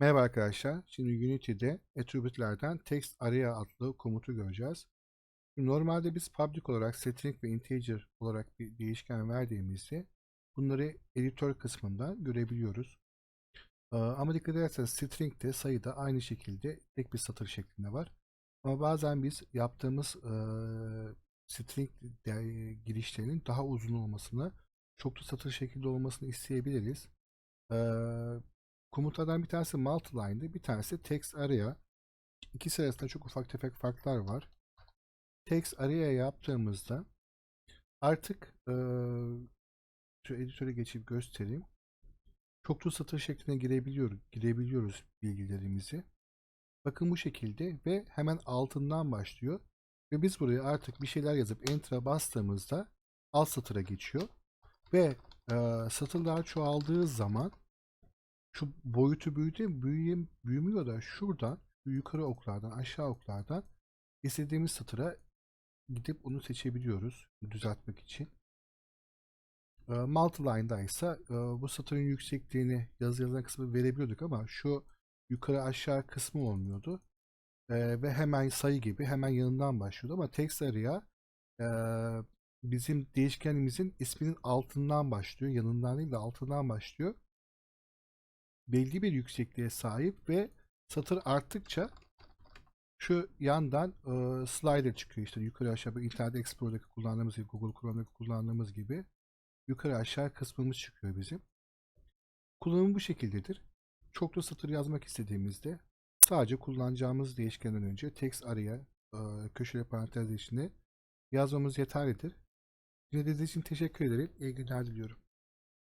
Merhaba arkadaşlar. Şimdi Unity'de attribute'lerden text araya adlı komutu göreceğiz. Normalde biz public olarak string ve integer olarak bir değişken verdiğimizde bunları editör kısmından görebiliyoruz. Ee, Ama dikkat ederseniz string de sayı da aynı şekilde tek bir satır şeklinde var. Ama bazen biz yaptığımız eee, string girişlerinin daha uzun olmasını, çoklu satır şekilde olmasını isteyebiliriz. Eee komutlardan bir tanesi multiline'dı, bir tanesi text area. İkisi arasında çok ufak tefek farklar var. Text area yaptığımızda artık eee şu editöre geçip göstereyim. Çoklu satır şekline girebiliyoruz, girebiliyoruz bilgilerimizi. Bakın bu şekilde ve hemen altından başlıyor. Ve biz buraya artık bir şeyler yazıp enter'a bastığımızda alt satıra geçiyor. Ve eee, satırlar çoğaldığı zaman şu boyutu büyüdü, büyüyem, büyümüyor da şuradan yukarı oklardan aşağı oklardan istediğimiz satıra gidip onu seçebiliyoruz düzeltmek için. E, Multiline'da ise e, bu satırın yüksekliğini yazı yazan kısmı verebiliyorduk ama şu yukarı aşağı kısmı olmuyordu. E, ve hemen sayı gibi hemen yanından başlıyordu ama text area e, bizim değişkenimizin isminin altından başlıyor. Yanından değil de altından başlıyor belli bir yüksekliğe sahip ve satır arttıkça şu yandan e, slider çıkıyor işte yukarı aşağı böyle Internet Explorer'daki kullandığımız gibi Google Chrome'daki kullandığımız gibi yukarı aşağı kısmımız çıkıyor bizim. Kullanımı bu şekildedir. Çoklu satır yazmak istediğimizde sadece kullanacağımız değişkenden önce text araya e, köşeli parantez içinde yazmamız yeterlidir. Dinlediğiniz için teşekkür ederim. İyi günler diliyorum.